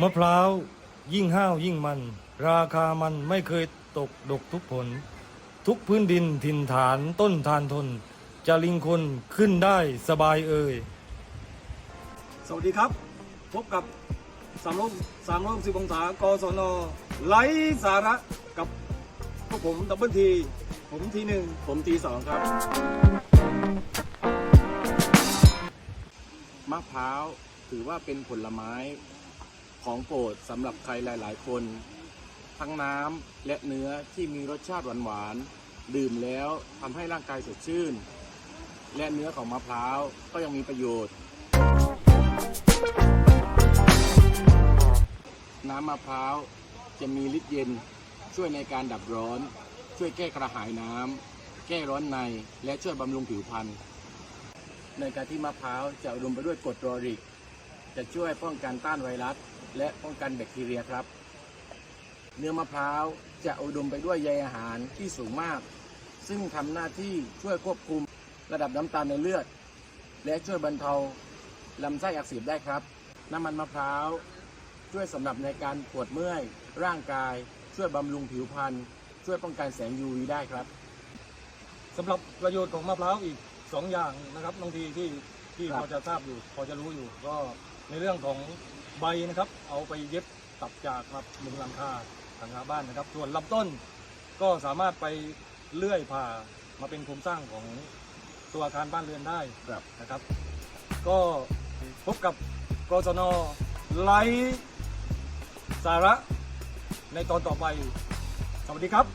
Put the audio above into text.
มะพร้าวยิ่งห้าวยิ่งมัน ราคามันไม่เคยตกดกทุกผล ทุกพื้นดินถิ่นฐานต้นทานทน จะลิงคนขึ้นได้สบายเอ่ย สวัสดีครับ พบกับสามร้อยสามร้อยสิบองศากศนไร้สาระกับพวกผมดับเบิลที ผมทีหนึ่งผมทีสองครับ มะพร้าวถือว่าเป็นผลไม้ ของโปรดสำหรับใครหลาย ๆ คน ทั้งน้ำและเนื้อที่มีรสชาติหวานๆดื่มแล้วทำให้ร่างกายสดชื่น และเนื้อของมะพร้าวก็ยังมีประโยชน์ น้ำมะพร้าวจะมีฤทธิ์เย็นช่วยในการดับร้อน ช่วยแก้กระหายน้ำแก้ร้อนในและช่วยบำรุงผิวพรรณในการที่มะพร้าวจะอุดมไปด้วยกรดรอริก จะช่วยป้องกันต้านไวรัส และป้องกันแบคทีเรียครับ เนื้อมะพร้าวจะอุดมไปด้วยใยอาหารที่สูงมาก ซึ่งทำหน้าที่ช่วยควบคุมระดับน้ำตาลในเลือด และช่วยบรรเทาลำไส้อักเสบได้ครับ น้ำมันมะพร้าวช่วยสำหรับในการปวดเมื่อย ร่างกาย ช่วยบำรุงผิวพรรณช่วยป้องกันแสง UV ได้ครับสำหรับประโยชน์ของมะพร้าวอีกสองอย่างนะครับบางทีที่ ที่ครับพอจะทราบอยู่พอจะรู้อยู่ ก็ในเรื่องของใบนะครับ เอาไปเย็บตับจากครับมุงหลังคาหลังคาบ้านนะครับ ส่วนลำต้นก็สามารถไปเลื่อยผ่ามาเป็นโครงสร้างของตัวอาคารบ้านเรือนได้ครับนะครับ ก็พบกับกศนไลฟ์สาระในตอนต่อไป สวัสดีครับ